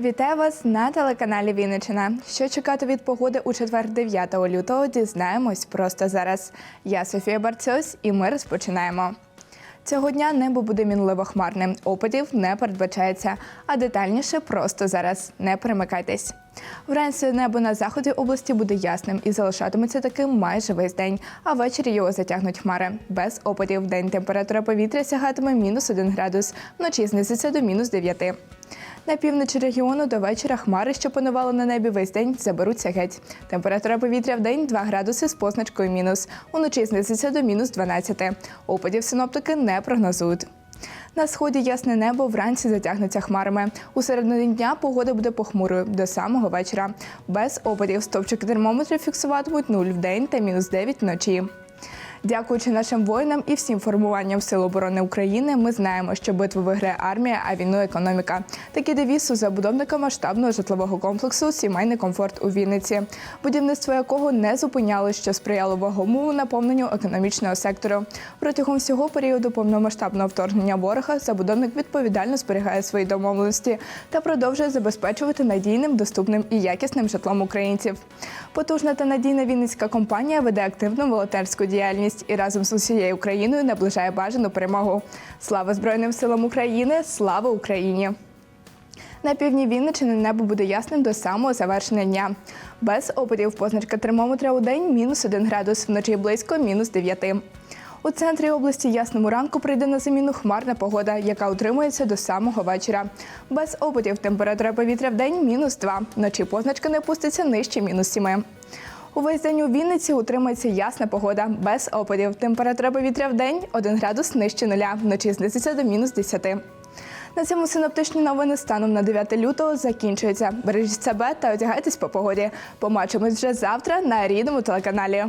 Вітаю вас на телеканалі Вінниччина. Що чекати від погоди у четвер 9 лютого, дізнаємось просто зараз. Я Софія Барцьос і ми розпочинаємо. Цього дня небо буде мінливо хмарним, опадів не передбачається, а детальніше просто зараз. Не перемикайтесь. Вранці небо на заході області буде ясним і залишатиметься таким майже весь день, а ввечері його затягнуть хмари. Без опадів. В день температура повітря сягатиме мінус 1 градус, вночі знизиться до мінус 9. На півночі регіону до вечора хмари, що панували на небі весь день, заберуться геть. Температура повітря в день 2 градуси з позначкою мінус. Уночі знизиться до мінус 12. Опадів синоптики не прогнозують. На сході ясне небо вранці затягнеться хмарами. У середині дня погода буде похмурою до самого вечора. Без опадів стовпчики термометрів фіксуватимуть 0 в день та мінус 9 вночі. Дякуючи нашим воїнам і всім формуванням Сил оборони України, ми знаємо, що битву виграє армія, а війну економіка. Такий девіз у забудовника масштабного житлового комплексу Сімейний комфорт у Вінниці, будівництво якого не зупинялось, що сприяло вагомому наповненню економічного сектору. Протягом всього періоду повномасштабного вторгнення ворога забудовник відповідально зберігає свої домовленості та продовжує забезпечувати надійним, доступним і якісним житлом українців. Потужна та надійна вінницька компанія веде активну волонтерську діяльність і разом з усією Україною наближає бажану перемогу. Слава Збройним силам України! Слава Україні! На півдні Вінничини небо буде ясним до самого завершення дня. Без опадів позначка термометра у день мінус 1 градус, вночі близько мінус 9. У центрі області ясному ранку прийде на заміну хмарна погода, яка утримується до самого вечора. Без опадів температура повітря в день мінус 2. Вночі позначка не опуститься нижче мінус 7. Увесь день у Вінниці утримається ясна погода, без опадів. Температура повітря в день 1 градус нижче нуля, вночі знизиться до мінус 10. На цьому синоптичні новини станом на 9 лютого закінчуються. Бережіть себе та одягайтесь по погоді. Побачимось вже завтра на рідному телеканалі.